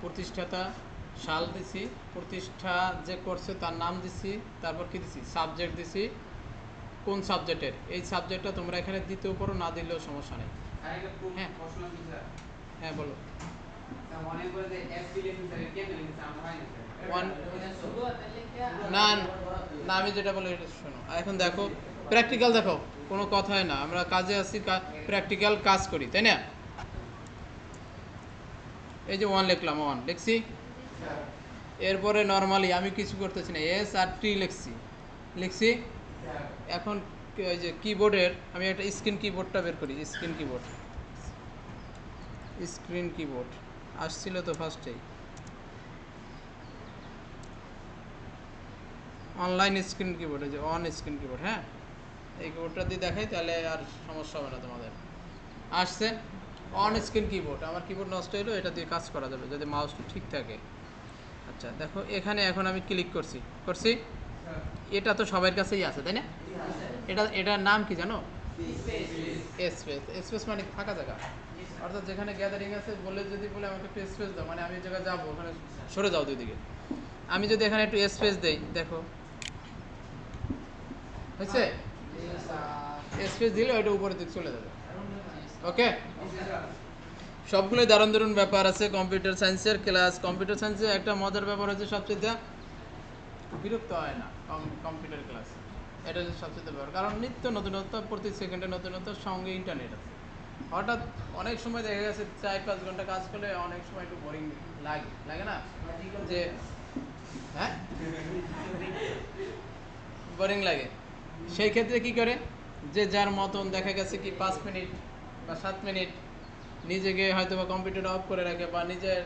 প্রতিষ্ঠাতা সাল দিছি প্রতিষ্ঠা যে করছে তার নাম দিছি তারপর কি দিছি? সাবজেক্ট দিছি। কোন সাবজেক্টের এই সাবজেক্টটা তোমরা এখানে দিতেও পারো না দিলেও সমস্যা নেই। হ্যাঁ। হ্যাঁ বলো। না না আমি যেটা বলি শোনো। এখন দেখো প্র্যাকটিক্যাল দেখো কোনো কথাই না। আমরা কাজে আছি প্র্যাকটিক্যাল কাজ করি তাই না? এই যে ওয়ান লিখলাম ওয়ান লিখছি? এরপরে নর্মালি আমি কিছু করতেছি না এস আর টি লিখছি। লিখছি? এখন ওই যে কিবোর্ডের আমি একটা স্ক্রিন কিবোর্ডটা বের করি স্ক্রিন কিবোর্ড স্ক্রিন কিবোর্ড আসছিল তো ফার্স্টেই অনলাইন স্ক্রিন কিবোর্ড যে অন স্ক্রিন কিবোর্ড হ্যাঁ? এই কিবোর্ডটা দিয়ে দেখাই তাহলে আর সমস্যা হবে না তোমাদের। আসছে? অন স্ক্রিন কিবোর্ড আমার কিবোর্ড নষ্ট হলো এটা দিয়ে কাজ করা যাবে যদি মাউসটা ঠিক থাকে। আচ্ছা দেখো এখানে এখন আমি ক্লিক করছি। করছি? এটা তো সবার কাছেই আছে তাই না? এটা এটার নাম কি জানো? স্পেস স্পেস মানে ফাঁকা জায়গা। অর্থাৎ যেখানে গ্যাদারিং আছে বলে যদি বলে আমাকে একটু স্পেস দাও মানে আমি জায়গায় যাব ওখানে সরে যাও দুই দিকে। আমি যদি এখানে একটু স্পেস দেই দেখো। হয়েছে? স্পেস দিলে ওইটা উপরের দিকে চলে যাবে। ওকে সবগুলোই দারুণ দারুণ ব্যাপার আছে কম্পিউটার সায়েন্সের ক্লাস কম্পিউটার সায়েন্সের একটা মজার ব্যাপার হচ্ছে সবচেয়ে বিরক্ত হয় না কম্পিউটার ক্লাস এটা হচ্ছে সবচেয়ে ব্যাপার। কারণ নিত্য নতুনত্ব, প্রতি সেকেন্ডে নতুনত্ব, সঙ্গে ইন্টারনেট আছে। হঠাৎ অনেক সময় দেখা গেছে, চার পাঁচ ঘণ্টা কাজ করলে অনেক সময় একটু বোরিং লাগে। লাগে না? যে হ্যাঁ? বোরিং লাগে। সেই ক্ষেত্রে কি করে? যে যার মতন দেখা গেছে কি পাঁচ মিনিট বা সাত মিনিট নিজেকে হয়তো বা কম্পিউটার অফ করে রাখে বা নিজের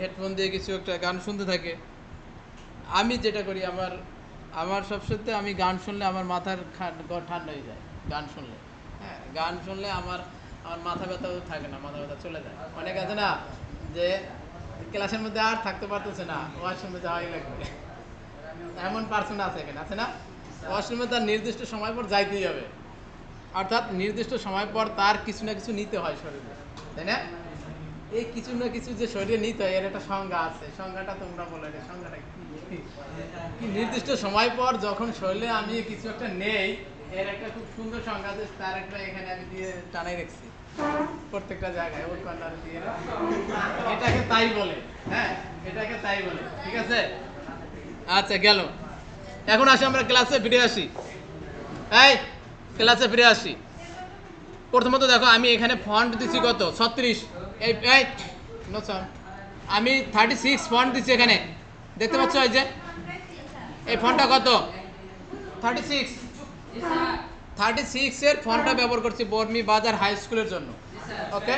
হেডফোন দিয়ে কিছু একটা গান শুনতে থাকে। আমি যেটা করি, আমার আমার সবসময় আমি গান শুনলে আমার মাথার ঠান্ডা হয়ে যায়, গান শুনলে। হ্যাঁ গান শুনলে আমার আমার মাথা ব্যথাও থাকে না, মাথা ব্যথা চলে যায়। অনেক আছে না যে ক্লাসের মধ্যে আর থাকতে পারতেছে না ওয়াশরুমে যাওয়াই লাগবে। এমন পার্সন আছে এখানে, আছে না? ওয়াশরুমে তার নির্দিষ্ট সময় পর যাইতেই হবে। অর্থাৎ নির্দিষ্ট সময় পর তার কিছু না কিছু নিতে হয় শরীরে, তাই না? এই কিছু না কিছু যে শরীরে নিতে হয়, এর একটা সংজ্ঞা আছে। সংজ্ঞাটা তোমরা বলে, এটা সংজ্ঞাটা কি? নির্দিষ্ট সময় পর যখন শরীরে আমি কিছু একটা নেই, এর একটা খুব সুন্দর সংজ্ঞা আছে, তার একটা এখানে আমি দিয়ে টানাই রেখেছি। প্রত্যেকটা জায়গায় ওই কর্নারে দিয়ে এটাকে তাই বলে হ্যাঁ? এটাকে তাই বলে, ঠিক আছে? আচ্ছা গেল। এখন আসি আমরা ক্লাসে, ফিরে আসি। এই ক্লাসে ফিরে আসি। প্রথমত দেখো, আমি এখানে ফন্ট দিছি কত? ছত্রিশ। এই। আমি থার্টি সিক্স ফন্ট দিছি এখানে। দেখতে পাচ্ছ এই যে? এই ফন্টটা কত? থার্টি সিক্স থার্টি সিক্সের ফন্টটা ব্যবহার করছি বর্মি বাজার হাই স্কুলের জন্য। ওকে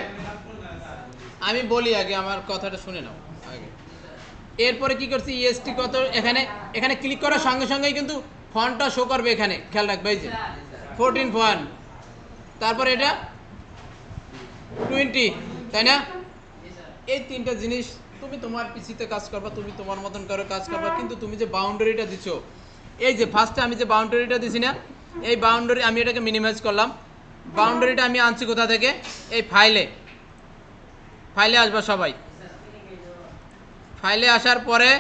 আমি বলি আগে, আমার কথাটা শুনে নাও। আগে। এরপরে কি করছি? ইএসটি কত? এখানে এখানে ক্লিক করার সঙ্গে সঙ্গেই কিন্তু ফন্টটা শো করবে এখানে। খেয়াল রাখবে এই যে। ফোরটিন ফন্ট তারপর এটা টোয়েন্টি তাই না? এই তিনটা জিনিস তুমি তোমার পিসিতে কাজ করবা তুমি তোমার মতন করে কাজ করবা কিন্তু তুমি যে বাউন্ডারিটা দিছো এই যে ফার্স্টে আমি যে বাউন্ডারিটা দিছি না এই বাউন্ডারি আমি এটাকে মিনিমাইজ করলাম। বাউন্ডারিটা আমি আনছি কোথা থেকে? এই ফাইলে ফাইলে আসবা সবাই। ফাইলে আসার পরে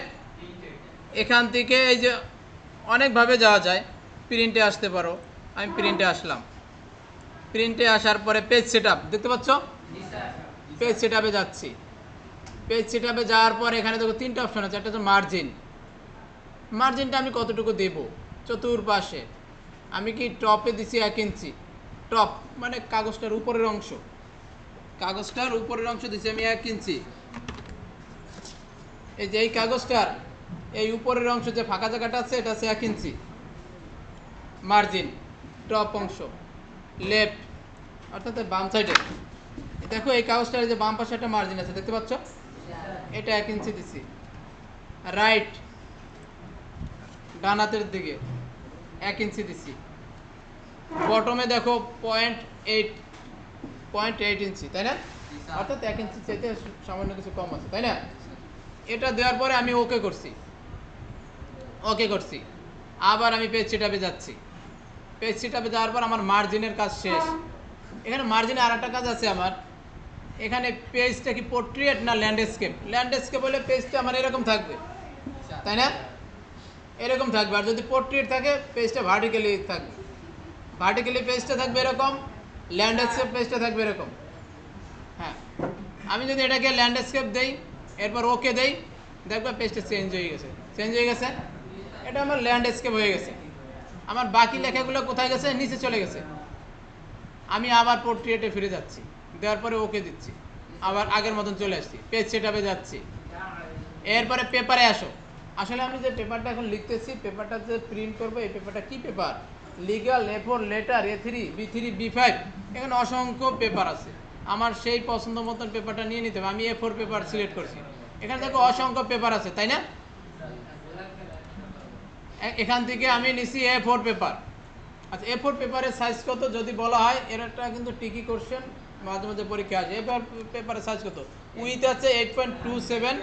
এখান থেকে এই যে অনেকভাবে যাওয়া যায় প্রিন্টে আসতে পারো। আমি প্রিন্টে আসলাম। প্রিন্টে আসার পরে পেজ সেট দেখতে পাচ্ছ? পেজ সেট যাচ্ছি। পেজ সেট যাওয়ার পর এখানে দেখো তিনটা অপশন আছে, একটা হচ্ছে মার্জিন মার্জিনটা আমি কতটুকু দেব? চতুর্পাশে। আমি কি টপে দিছি এক ইঞ্চি টপ মানে কাগজটার উপরের অংশ। কাগজটার উপরের অংশ দিছি আমি এক ইঞ্চি এই যে এই কাগজটার, এই উপরের অংশ যে ফাঁকা জায়গাটা আছে, এটা আছে এক ইঞ্চি মার্জিন টপ অংশ লেফট অর্থাৎ বাম সাইডে দেখো, এই কাগজটার যে বাম পাশে একটা মার্জিন আছে, দেখতে পাচ্ছ? এটা এক ইঞ্চি দিছি। রাইট ডান হাতের দিকে এক ইঞ্চি দিছি। বটমে দেখো point eight point eight inch তাই না? অর্থাৎ এক ইঞ্চি চাইতে সামান্য কিছু কম আছে, তাই না? এটা দেওয়ার পরে আমি ওকে করছি। ওকে করছি। আবার আমি পেজ সেটাপে যাচ্ছি। পেজ সেটাপে যাওয়ার পর আমার মার্জিনের কাজ শেষ। এখানে মার্জিনে আর একটা কাজ আছে আমার। এখানে পেজটা কি পোর্ট্রেট না ল্যান্ডস্কেপ ল্যান্ডস্কেপ হলে পেজটা আমার এরকম থাকবে। তাই না? এরকম থাকবে। আর যদি পোর্ট্রেট থাকে পেজটা ভার্টিক্যালি থাকবে। ভার্টিক্যালি পেজটা থাকবে এরকম ল্যান্ডস্কেপ পেজটা থাকবে এরকম। হ্যাঁ। আমি যদি এটাকে ল্যান্ডস্কেপ দেই এরপর ওকে দেই দেখবে পেজটা চেঞ্জ হয়ে গেছে। চেঞ্জ হয়ে গেছে। এটা আমার ল্যান্ডস্কেপ হয়ে গেছে। আমার বাকি লেখাগুলো কোথায় গেছে? নিচে চলে গেছে। আমি আবার পোর্ট্রেটে ফিরে যাচ্ছি। দেওয়ার পরে ওকে দিচ্ছি। আবার আগের মতন চলে আসছি। পেজ সেটাপে যাচ্ছি। এরপরে পেপারে আসো। আসলে আমি যে পেপারটা এখন লিখতেছি পেপারটা যে প্রিন্ট করব, এই পেপারটা কি paper legal A four letter A three B three B five এখানে অসংখ্য পেপার আছে। আমার সেই পছন্দ মতন পেপারটা নিয়ে নিতে হবে। আমি এ ফোর পেপার সিলেক্ট করছি। এখানে দেখো অসংখ্য পেপার আছে, তাই না? এখান থেকে আমি নিছি এ ফোর পেপার আচ্ছা এ ফোর পেপারের সাইজ কত? যদি বলা হয়, এর একটা কিন্তু টিকি কোশ্চেন মাঝে মাঝে পরীক্ষা আছে এ ফোর পেপারের সাইজ কত? উইথ আছে এইট পয়েন্ট টু সেভেন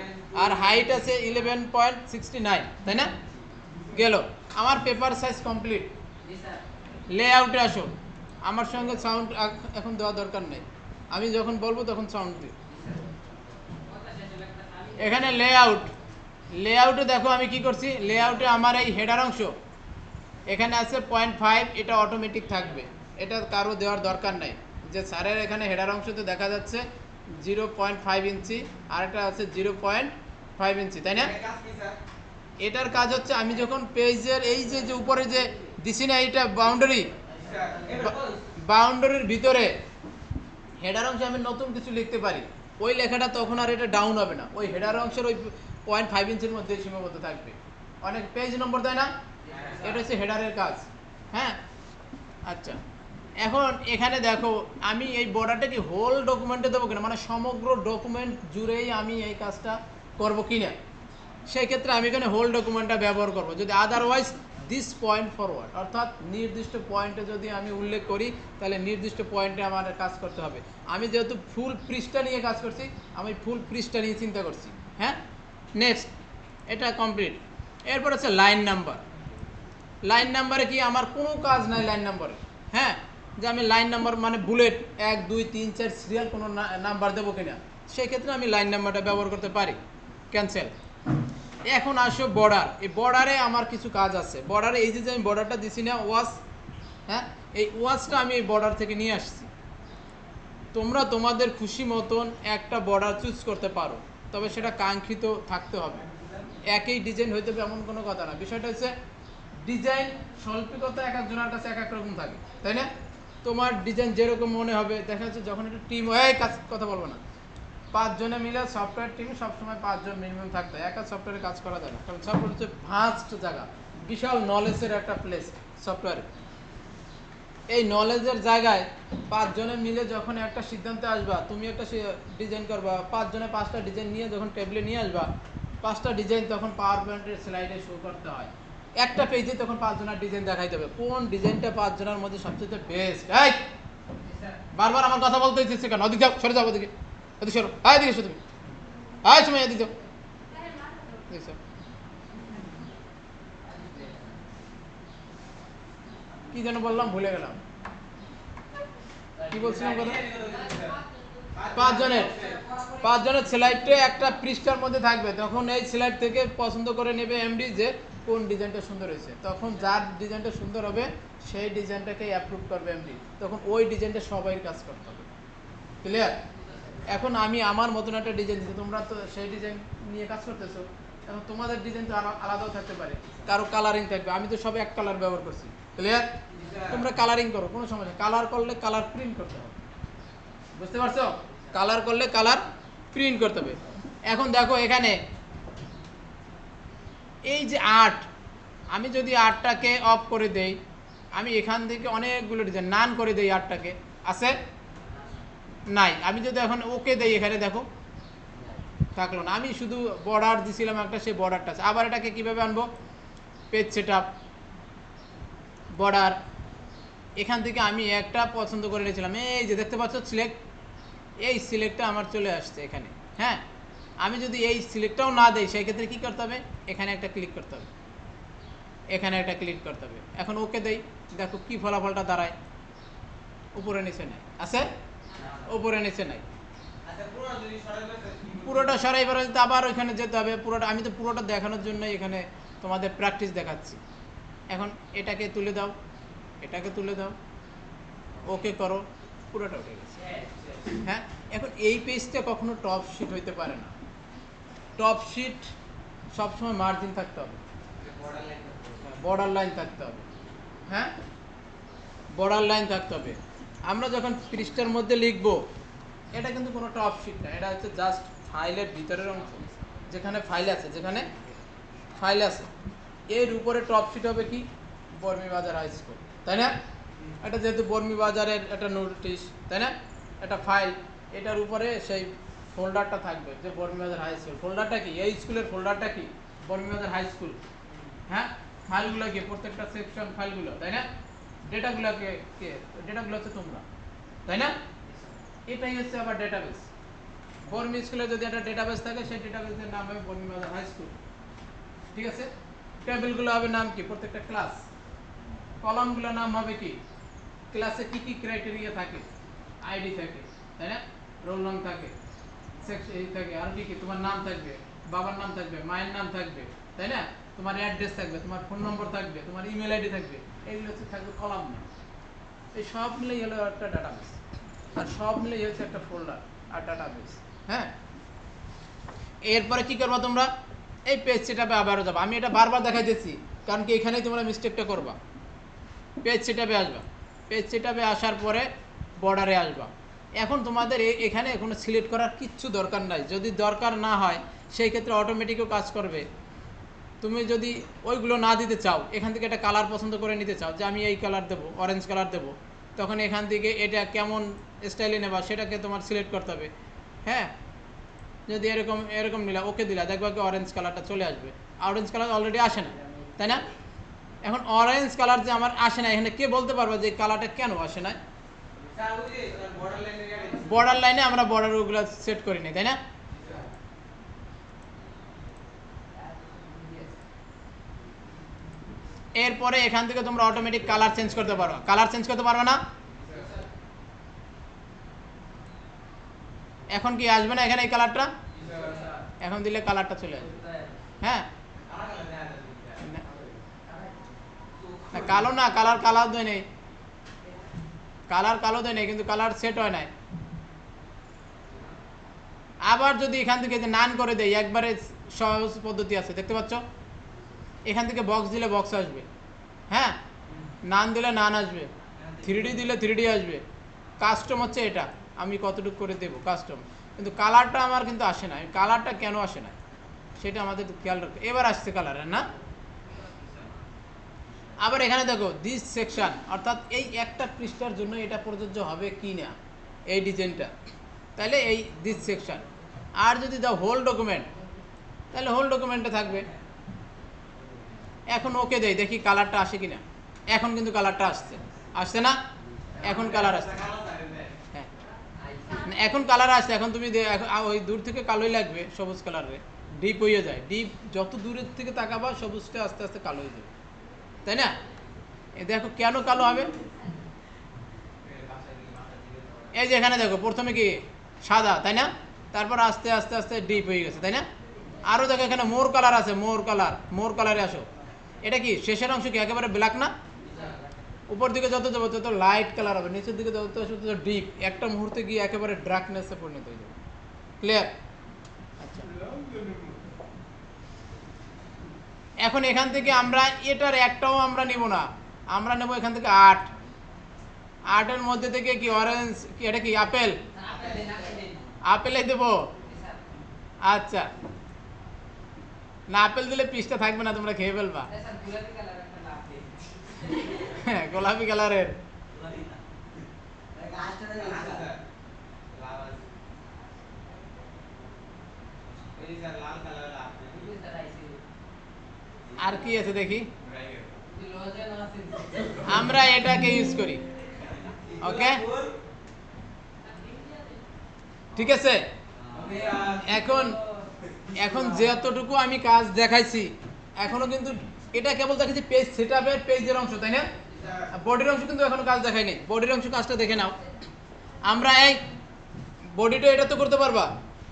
আর হাইট আছে ইলেভেন পয়েন্ট সিক্সটি নাইন তাই না? গেল। আমার পেপার সাইজ কমপ্লিট লে আউটে আসো আমার সঙ্গে সাউন্ড এখন দেওয়া দরকার নেই। আমি যখন বলব তখন সাউন্ড দিই। এখানে লে আউট লে আউটে দেখো আমি কি করছি। লে আউটে আমার এই হেডার অংশ এখানে আছে পয়েন্ট ফাইভ এটা অটোমেটিক থাকবে। এটা কারও দেওয়ার দরকার নাই। যে স্যারের এখানে হেডার অংশ তো দেখা যাচ্ছে জিরো পয়েন্ট ফাইভ ইঞ্চি আর একটা আছে জিরো পয়েন্ট ফাইভ ইঞ্চি তাই না? এটার কাজ হচ্ছে আমি যখন পেজের এই যে যে উপরে যে দিছি না এইটা বাউন্ডারি বাউন্ডারির ভিতরে হেডার অংশে আমি নতুন কিছু লিখতে পারি। ওই লেখাটা তখন আর এটা ডাউন হবে না। ওই হেডার অংশের ওই পয়েন্ট ফাইভ ইঞ্চির মধ্যে সীমাবদ্ধ থাকবে। অনেক পেজ নম্বর দেয় না? এটা হচ্ছে হেডারের কাজ। হ্যাঁ? আচ্ছা। এখন এখানে দেখো আমি এই বর্ডারটা কি হোল ডকুমেন্টে দেবো কিনা? মানে সমগ্র ডকুমেন্ট জুড়েই আমি এই কাজটা করব কিনা? সেই ক্ষেত্রে আমি এখানে হোল ডকুমেন্টটা ব্যবহার করব। যদি আদারওয়াইজ দিস পয়েন্ট ফরওয়ার্ড অর্থাৎ নির্দিষ্ট পয়েন্টে যদি আমি উল্লেখ করি তাহলে নির্দিষ্ট পয়েন্টে আমার কাজ করতে হবে। আমি যেহেতু ফুল পৃষ্ঠা নিয়ে কাজ করছি আমি ফুল পৃষ্ঠা নিয়ে চিন্তা করছি। হ্যাঁ? নেক্সট এটা কমপ্লিট এরপর হচ্ছে লাইন নাম্বার লাইন নাম্বারে কি আমার কোনো কাজ নাই লাইন নাম্বারে হ্যাঁ? যে আমি লাইন নাম্বার মানে বুলেট এক, দুই, তিন, চার সিরিয়াল কোনো নাম্বার দেবো কিনা? সেক্ষেত্রে আমি লাইন নাম্বারটা ব্যবহার করতে পারি। ক্যান্সেল এখন আসো বর্ডার এই বর্ডারে আমার কিছু কাজ আছে। বর্ডারে এই যে আমি বর্ডারটা দিছি না, ওয়াশ হ্যাঁ? এই ওয়াশটা আমি এই বর্ডার থেকে নিয়ে আসছি। তোমরা তোমাদের খুশি মতন একটা বর্ডার চুজ করতে পারো। তবে সেটা কাঙ্ক্ষিত থাকতে হবে। একই ডিজাইন হইতে হবে এমন কোনো কথা না। বিষয়টা হচ্ছে ডিজাইন স্বল্পিকতা এক একজনের কাছে এক এক রকম থাকে, তাই না? তোমার ডিজাইন যেরকম মনে হবে, দেখা যাচ্ছে যখন একটা টিম হয়ে কাজ, কথা বলব না। পাঁচজনে মিলে সফটওয়্যার টিম সবসময় পাঁচজন মিনিমাম থাকতে হয়। একা সফটওয়্যারে কাজ করা যায় না। কারণ সফটওয়্যার হচ্ছে ভাস্ট জায়গা, বিশাল নলেজের একটা প্লেস সফটওয়্যারে এই নলেজের জায়গায় পাঁচজনে মিলে যখন একটা সিদ্ধান্তে আসবা, তুমি একটা ডিজাইন করবা, পাঁচজনে পাঁচটা ডিজাইন নিয়ে যখন টেবিলে নিয়ে আসবা, পাঁচটা ডিজাইন তখন পাওয়ার পয়েন্টের স্লাইডে শো করতে হয়। একটা পেজে তখন পাঁচজনের ডিজাইন দেখাইতে হবে। কোন ডিজাইনটা পাঁচজনের মধ্যে সবচেয়ে বেস্ট এই! বারবার আমার কথা বলতে হচ্ছে কেন? ওদিকে যাও, সরে যাও ওদিকে। ওদিকে সরো। আয় এদিকে এসো তুমি। আয় সময় এদিকে যাও। এদিকে কি যেন বললাম, ভুলে গেলাম। কি বলছিলাম কথা? পাঁচজনের। পাঁচজনের স্লাইডটা একটা পৃষ্ঠার মধ্যে থাকবে। তখন এই স্লাইড থেকে পছন্দ করে নেবে এমডি যে কোন ডিজাইনটা সুন্দর হয়েছে। তখন যার ডিজাইনটা সুন্দর হবে, সেই ডিজাইনটাকে অ্যাপ্রুভ করবে এমডি তখন ওই ডিজাইনটা সবাই কাজ করতে হবে। ক্লিয়ার এখন আমি আমার মতন একটা ডিজাইন দিচ্ছি তোমরা তো সেই ডিজাইন নিয়ে কাজ করতেছো। এখন তোমাদের ডিজাইন তো আলাদাও থাকতে পারে। কারও কালারিং থাকবে। আমি তো সব এক কালার ব্যবহার করছি। ক্লিয়ার তোমরা কালারিং করো, কোনো সমস্যা কালার করলে কালার প্রিন্ট করতে হবে। বুঝতে পারছ? কালার করলে কালার প্রিন্ট করতে হবে। এখন দেখো এখানে, এই যে আর্ট আমি যদি আর্টটাকে অফ করে দেই, আমি এখান থেকে অনেকগুলো ডিজাইন নান করে দেই আর্টটাকে আছে? নাই। আমি যদি এখন ওকে দেই এখানে, দেখো। থাকল না। আমি শুধু বর্ডার দিছিলাম একটা, সেই বর্ডারটা আছে। আবার এটাকে কীভাবে আনব? পেজ সেট আপ বর্ডার এখান থেকে আমি একটা পছন্দ করে নিয়েছিলাম। এই যে দেখতে পাচ্ছ সিলেক্ট এই সিলেক্টটা আমার চলে আসছে এখানে হ্যাঁ? আমি যদি এই সিলেক্টটাও না দেই সেই ক্ষেত্রে কী করতে হবে? এখানে একটা ক্লিক করতে হবে। এখানে একটা ক্লিক করতে হবে। এখন ওকে দেই। দেখো কি ফলাফলটা দাঁড়ায়। উপরে নিচে নাই। আছে? উপরে নিচে নাই। পুরোটা সরাই পরে তো আবার ওইখানে যেতে হবে। পুরোটা, আমি তো পুরোটা দেখানোর জন্য এখানে তোমাদের প্র্যাকটিস দেখাচ্ছি। এখন এটাকে তুলে দাও, এটাকে তুলে দাও, ওকে করো, পুরোটা উঠে গেছে। হ্যাঁ এখন এই পেজটা কখনো টপ শিট হইতে পারে না। টপ শিট সবসময় মার্জিন থাকতে হবে। বর্ডার লাইন থাকতে হবে। হ্যাঁ বর্ডার লাইন থাকতে হবে। আমরা যখন পৃষ্ঠার মধ্যে লিখব, এটা কিন্তু কোনো টপ শিট না, এটা হচ্ছে জাস্ট ফাইলের ভিতরের অংশ, যেখানে ফাইল আছে, যেখানে ফাইল আছে। এর উপরে টপ সিট হবে কি? বর্মি বাজার হাই স্কুল তাই না? এটা যেহেতু বর্মি বাজারের একটা নোটিশ তাই না? একটা ফাইল এটার উপরে সেই ফোল্ডারটা থাকবে যে বর্মি বাজার হাই স্কুল ফোল্ডারটা কি? এই স্কুলের ফোল্ডারটা কি? বর্মি বাজার হাই স্কুল হ্যাঁ? ফাইলগুলো কি? প্রত্যেকটা সেকশন ফাইলগুলো তাই না? ডেটাগুলোকে কে? ডেটাগুলো হচ্ছে তোমরা, তাই না? এটাই হচ্ছে আবার ডেটাবেস বর্মি স্কুলে যদি একটা ডেটাবেস থাকে, সেই ডেটাবেসের নাম হবে বর্মি বাজার হাই স্কুল ঠিক আছে? টেবিলগুলো হবে নাম কি? প্রত্যেকটা ক্লাস কলামগুলোর নাম হবে কি? ক্লাসে কি কি ক্রাইটেরিয়া থাকে? আইডি থাকে, তাই না? রোল নাম থাকে থাকে, আর কি কি? তোমার নাম থাকবে, বাবার নাম থাকবে, মায়ের নাম থাকবে, তাই না? তোমার অ্যাড্রেস থাকবে, তোমার ফোন নম্বর থাকবে, তোমার ইমেল আইডি থাকবে এইগুলো হচ্ছে থাকবে কলাম নাম। এই সব মিলেই হলো একটা ডাটাবেস আর সব মিলেই হচ্ছে একটা ফোল্ডার আর ডাটাবেস হ্যাঁ? এরপরে কি করবা তোমরা? এই পেজ সেটাপে আবারও যাব। আমি এটা বারবার দেখাই দিচ্ছি, কারণ কি এখানেই তোমরা মিস্টেকটা করবা। পেজ সেটাপে আসবা। পেজ সেটাপে আসার পরে বর্ডারে আসবা। এখন তোমাদের এখানে কোনো সিলেক্ট করার কিচ্ছু দরকার নাই। যদি দরকার না হয়, সেই ক্ষেত্রে অটোমেটিকও কাজ করবে। তুমি যদি ওইগুলো না দিতে চাও, এখান থেকে একটা কালার পছন্দ করে নিতে চাও, যে আমি এই কালার দেবো অরেঞ্জ কালার দেবো, তখন এখান থেকে এটা কেমন স্টাইলে নেবা, সেটাকে তোমার সিলেক্ট করতে হবে। হ্যাঁ? যদি এরকম এরকম নিলা ওকে দিলা, দেখবা কি অরেঞ্জ কালারটা চলে আসবে। অরেঞ্জ কালার অলরেডি আসে না, তাই না? এখন অরেঞ্জ কালার যে আমার আসে না, এখানে কে বলতে পারবে যে কালারটা কেন আসে না? বর্ডার লাইনে আমরা বর্ডার ওগুলো সেট করি নি, তাই না? এরপরে এখান থেকে তোমরা অটোমেটিক কালার চেঞ্জ করতে পারো। কালার চেঞ্জ করতে পারবে না? এখন কি আসবে না এখানে এই কালারটা এখন দিলে কালারটা চলে আসবে। হ্যাঁ? কালো না কালার কালার দেয় নেই। কালার কালো দেয় নেই, কিন্তু কালার সেট হয় নাই। আবার যদি এখান থেকে নান করে দেয়, একবারে সহজ পদ্ধতি আছে, দেখতে পাচ্ছ? এখান থেকে বক্স দিলে বক্স আসবে। হ্যাঁ? নান দিলে নান আসবে। থ্রি দিলে থ্রি আসবে। কাস্টম হচ্ছে এটা। আমি কতটুকু করে দেবো কাস্টম কিন্তু কালারটা আমার কিন্তু আসে না কালারটা কেন আসে না সেটা আমাদের খেয়াল রাখতে এবার আসছে কালার না? আবার এখানে দেখো দিস সেকশন অর্থাৎ এই একটা পৃষ্ঠার জন্য এটা প্রযোজ্য হবে কি না? এই ডিজাইনটা তাহলে এই দিস সেকশন আর যদি দাও হোল ডকুমেন্ট তাহলে হোল ডকুমেন্টে থাকবে। এখন ওকে দেয় দেখি কালারটা আসে কিনা এখন কিন্তু কালারটা আসছে। আসছে না? এখন কালার আসছে। হ্যাঁ না, এখন কালার আসছে, এখন তুমি ওই দূর থেকে কালোই লাগবে, সবুজ কালারে ডিপ হয়ে যায়। ডিপ যত দূরের থেকে তাকাবা, সবুজটা আস্তে আস্তে কালো হয়ে যাবে। তাই না? এ দেখো কেন কালো হবে? এই যে এখানে দেখো, প্রথমে কি সাদা, তাই না? তারপর আস্তে আস্তে আস্তে ডিপ হয়ে গেছে, তাই না? আরও দেখো এখানে মোর কালার আছে মোর কালার মোর কালারে আসো। এটা কি শেষের অংশ কি? একেবারে ব্ল্যাক না? উপর দিকে যত যাব, তত লাইট কালার হবে, নিচের দিকে যত আসবে, তত ডিপ একটা মুহূর্তে গিয়ে একেবারে ডার্কনেসে পরিণত হয়ে যাবে। ক্লিয়ার আচ্ছা। এখন এখান থেকে আমরা, এটার একটাও আমরা নিব না। আমরা নেব এখান থেকে আট। আটের মধ্যে থেকে কি অরেঞ্জ কি এটা কি আপেল আপেলে দেব। আচ্ছা। না আপেল দিলে পিসটা থাকবে না, তোমরা খেয়ে ফেলবা। হ্যাঁ গোলাপি কালারের আর কি আছে দেখি? আমরা এটাকে ইউজ করি। ওকে ঠিক আছে? এখন এখন যতটুকু আমি কাজ দেখাইছি, এখনও কিন্তু এটা কেবল দেখাচ্ছি পেজ সেট আপের পেজের অংশ, তাই না? বডির অংশ কিন্তু এখনও কাজ দেখায়নি। বডির অংশ কাজটা দেখে নাও। আমরা এই বডিটা এটা তো করতে পারবা।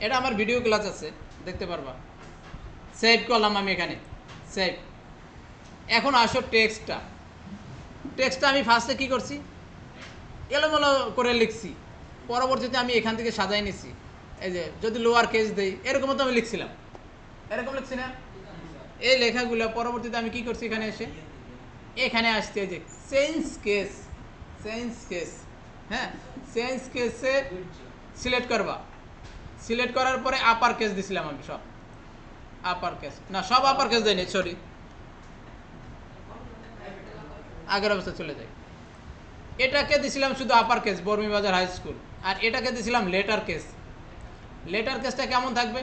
এটা আমার ভিডিও ক্লাস আছে, দেখতে পারবা। সেভ করলাম আমি এখানে। সেভ এখন আসো টেক্সটটা টেক্সটটা আমি ফার্স্টে কি করছি? এলোমেলো করে লিখছি। পরবর্তীতে আমি এখান থেকে সাজাই নিছি। এই যে, যদি লোয়ার কেস দেই, এরকম তো আমি লিখছিলাম। এরকম লিখছি না? এই লেখাগুলো পরবর্তীতে আমি কি করছি এখানে এসে? এখানে এই যে চেঞ্জ কেস চেঞ্জ কেস হ্যাঁ? চেঞ্জ কেসে সিলেক্ট করবা। সিলেক্ট করার পরে আপার কেস দিছিলাম আমি সব। আপার কেস না, সব আপার কেস দেয়নি সরি আগের অবস্থা চলে যায়। এটাকে দিছিলাম শুধু আপার কেস বর্মি বাজার হাই স্কুল আর এটাকে দিছিলাম লেটার কেস লেটার কেসটা কেমন থাকবে?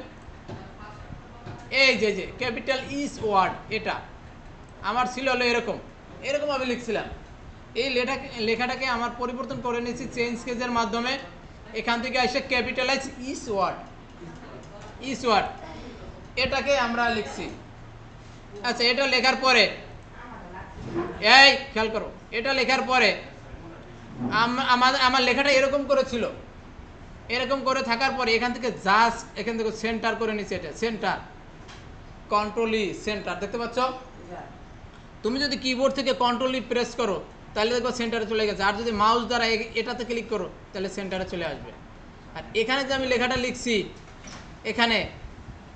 এই যে যে ক্যাপিটাল ইস ওয়ার্ড এটা। আমার ছিল হলো এরকম। এরকম আমি লিখছিলাম। এই লেখা লেখাটাকে আমার পরিবর্তন করে নিয়েছি চেঞ্জ কেজের মাধ্যমে। এখান থেকে এসে capitalise is word is word এটাকে আমরা লিখছি। আচ্ছা এটা লেখার পরে এই, খেয়াল করো। এটা লেখার পরে আম- আমার আমার লেখাটা এরকম করে ছিল এরকম করে থাকার পরে এখান থেকে জাস্ট এখান থেকে সেন্টার করে নিচ্ছে এটা। সেন্টার কন্ট্রোল সেন্টার দেখতে পাচ্ছ? তুমি যদি কিবোর্ড থেকে কন্ট্রোল প্রেস করো, তাহলে দেখব সেন্টারে চলে গেছে। আর যদি মাউস দ্বারা এটাতে ক্লিক করো, তাহলে সেন্টারে চলে আসবে। আর এখানে যে আমি লেখাটা লিখছি, এখানে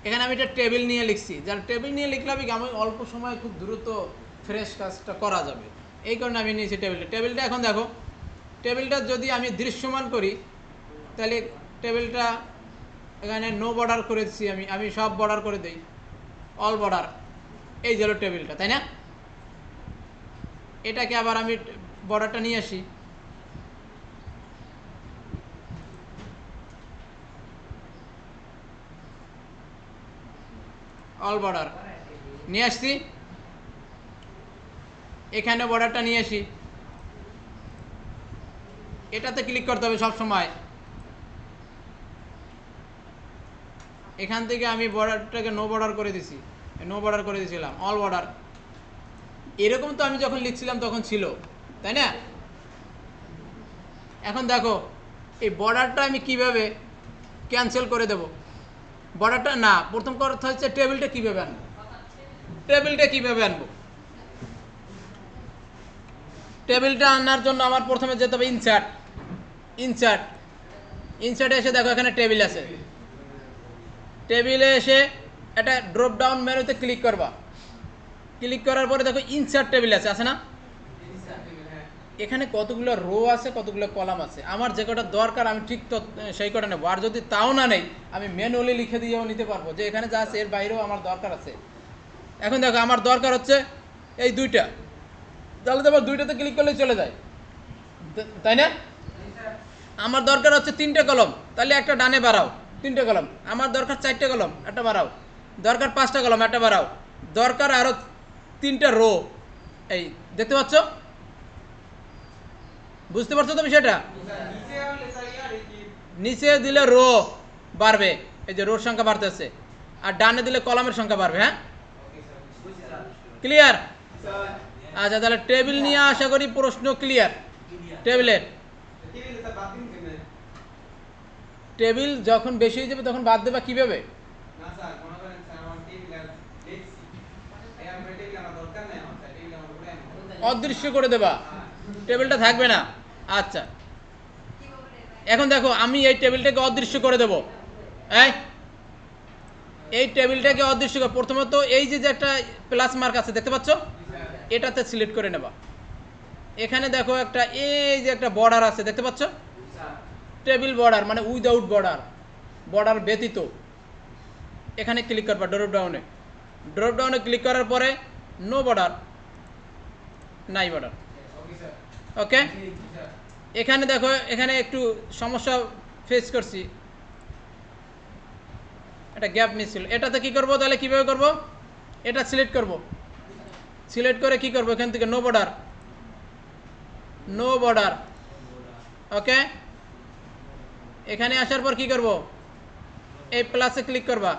এখানে আমি একটা টেবিল নিয়ে লিখছি। যার টেবিল নিয়ে লিখলে আমি আমি অল্প সময়ে খুব দ্রুত ফ্রেশ কাজটা করা যাবে। এই কারণে আমি নিয়েছি টেবিলটা টেবিলটা এখন দেখো টেবিলটা যদি আমি দৃশ্যমান করি, তাহলে টেবিলটা এখানে নো বর্ডার করেছি আমি। আমি সব বর্ডার করে দিই। অল বর্ডার এই যে টেবিলটা তাই না? এটাকে আবার আমি বর্ডারটা নিয়ে আসি। অল বর্ডার নিয়ে আসছি। এখানে বর্ডারটা নিয়ে আসি। এটাতে ক্লিক করতে হবে সব সময়। এখান থেকে আমি বর্ডারটাকে নো বর্ডার করে দিছি। নো বর্ডার করে দিয়েছিলাম অল বর্ডার এরকম তো আমি যখন লিখছিলাম তখন ছিল, তাই না? এখন দেখো, এই বর্ডারটা আমি কীভাবে ক্যান্সেল করে দেব? বর্ডারটা না, প্রথম কথা হচ্ছে টেবিলটা কীভাবে আনব? টেবিলটা কীভাবে আনব? টেবিলটা আনার জন্য আমার প্রথমে যেতে হবে ইনসার্ট ইনসার্ট ইনসার্টে এসে দেখো এখানে টেবিল আছে। টেবিলে এসে একটা ড্রপ ডাউন মেনুতে ক্লিক করবা। ক্লিক করার পরে দেখো ইনসার্ট টেবিল আছে আছে না? এখানে কতগুলো রো আছে, কতগুলো কলাম আছে। আমার যে কটা দরকার, আমি ঠিক তো সেই কটা নেব। আর যদি তাও না নেই, আমি ম্যানুয়ালি লিখে দিয়েও নিতে পারব। যে এখানে যা আছে, এর বাইরেও আমার দরকার আছে। এখন দেখো, আমার দরকার হচ্ছে এই দুইটা। তাহলে তো দুইটাতে ক্লিক করলে চলে যায়। তাই না? আমার দরকার হচ্ছে তিনটে কলম তাহলে একটা ডানে বাড়াও, তিনটে কলম আমার দরকার চারটে কলম একটা বাড়াও। দরকার পাঁচটা কলম একটা বাড়াও। দরকার আরও তিনটা রো এই, দেখতে পাচ্ছ? বুঝতে পারছ তুমি সেটা নিচে দিলে রো বাড়বে, এই যে রোর সংখ্যা বাড়তেছে। আর ডানে দিলে কলমের সংখ্যা বাড়বে হ্যাঁ? ক্লিয়ার আচ্ছা তাহলে টেবিল নিয়ে আশা করি প্রশ্ন ক্লিয়ার টেবিলের টেবিল যখন বেশি হয়ে যাবে তখন বাদ দেবা কীভাবে? অদৃশ্য করে দেবা। টেবিলটা থাকবে না। আচ্ছা। এখন দেখো, আমি এই টেবিলটাকে অদৃশ্য করে দেব। এই এই টেবিলটাকে অদৃশ্য করে, প্রথমত এই যে যে একটা প্লাস মার্ক আছে, দেখতে পাচ্ছ? এটাতে সিলেক্ট করে নেবা। এখানে দেখো একটা, এই যে একটা বর্ডার আছে, দেখতে পাচ্ছ? টেবিল বর্ডার মানে উইদাউট বর্ডার বর্ডার ব্যতীত। এখানে ক্লিক করবা ড্রপ ডাউনে ড্রপ ডাউনে ক্লিক করার পরে নো বর্ডার নাই বর্ডার ওকে এখানে দেখো, এখানে একটু সমস্যা ফেস করছি। একটা গ্যাপ মিস ছিল এটাতে কী করব? তাহলে কীভাবে করব? এটা সিলেক্ট করব। সিলেক্ট করে কি করব? এখান থেকে no border no border okay এখানে আসার পর কি করব? এই প্লাসে ক্লিক করবা।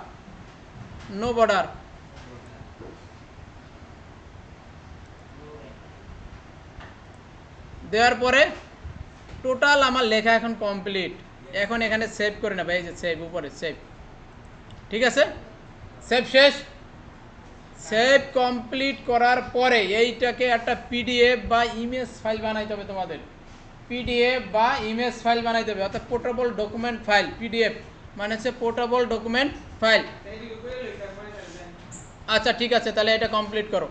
নো বর্ডার দেওয়ার পরে টোটাল আমার লেখা এখন কমপ্লিট এখন এখানে সেভ করে নেবে, এই যে সেভ উপরে সেভ ঠিক আছে? সেভ শেষ। সেভ কমপ্লিট করার পরে এইটাকে একটা পিডিএফ বা ইমেজ ফাইল বানাইতে হবে তোমাদের। পিডিএফ বা ইমেজ ফাইল বানাইতে হবে, অর্থাৎ পোর্টেবল ডকুমেন্ট ফাইল পিডিএফ মানে হচ্ছে পোর্টেবল ডকুমেন্ট ফাইল আচ্ছা ঠিক আছে, তাহলে এটা কমপ্লিট করো।